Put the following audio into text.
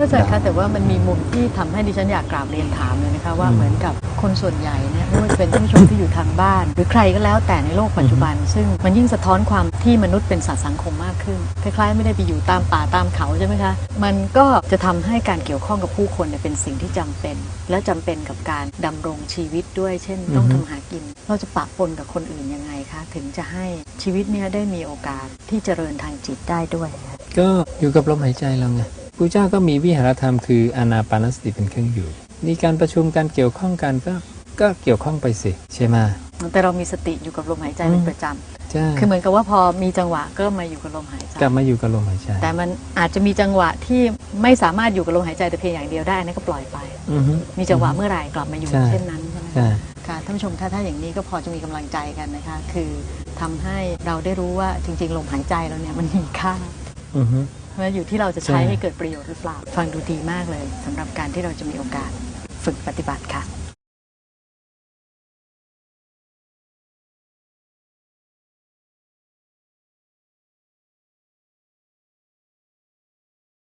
ท่านอาจารย์คะแต่ว่ามันมีมุมที่ทำให้ดิฉันอยากกราบเรียนถามเลยนะคะว่าอืมเหมือนกับคนส่วนใหญ่เนี่ยไม่ว่าจะเป็นท่านผู้ชมที่อยู่ทางบ้าน หรือใครก็แล้วแต่ในโลกปัจจุบัน ซึ่งมันยิ่งสะท้อนความที่มนุษย์เป็นสัตว์สังคมมากขึ้น คล้ายๆ ไม่ได้ไปอยู่ตามป่าตามเขาใช่ไหมคะ มันก็จะทำให้การเกี่ยวข้องกับผู้คนเนี่ยเป็นสิ่งที่จำเป็น และจำเป็นกับการดำรงชีวิตด้วย เช่น ต้องทำหากิน เราจะปะปนกับคนอื่นยังไงคะถึงจะให้ชีวิตเนี่ยได้มีโอกาสที่เจริญทางจิตได้ด้วย ก็อยู่กับลมหายใจเราไง พระเจ้าก็มีวิหารธรรมคืออานาปานสติเป็นเครื่องอยู่ มีการประชุมการเกี่ยวข้องกันก็ก็เกี่ยวข้องไปสิใช่ไหมแต่เรามีสติอยู่กับลมหายใจเป็นประจำใช่คือเหมือนกับว่าพอมีจังหวะก็มาอยู่กับลมหายใจกลับมาอยู่กับลมหายใจ แต่มันอาจจะมีจังหวะที่ไม่สามารถอยู่กับลมหายใจแต่เพียงอย่างเดียวได้อันนั้นก็ปล่อยไปอือฮึมีจังหวะเมื่อไหร่กลับมาอยู่ใช่เช่นนั้นใช่ไหมใช่ค่ะท่านผู้ชมถ้าถ้าอย่างนี้ก็พอจะมีกำลังใจกันนะคะ คือทำให้เราได้รู้ว่าจริง ๆ ลมหายใจเราเนี่ยมันมีค่า อือฮึเพราะฉะนั้นอยู่ที่เราจะใช้ใให้เกิดประโยชน์หรือเปล่า ฟังดูดีมากเลยสำหรับการที่เราจะมีโอกาสฝึกปฏิบัติค่ะ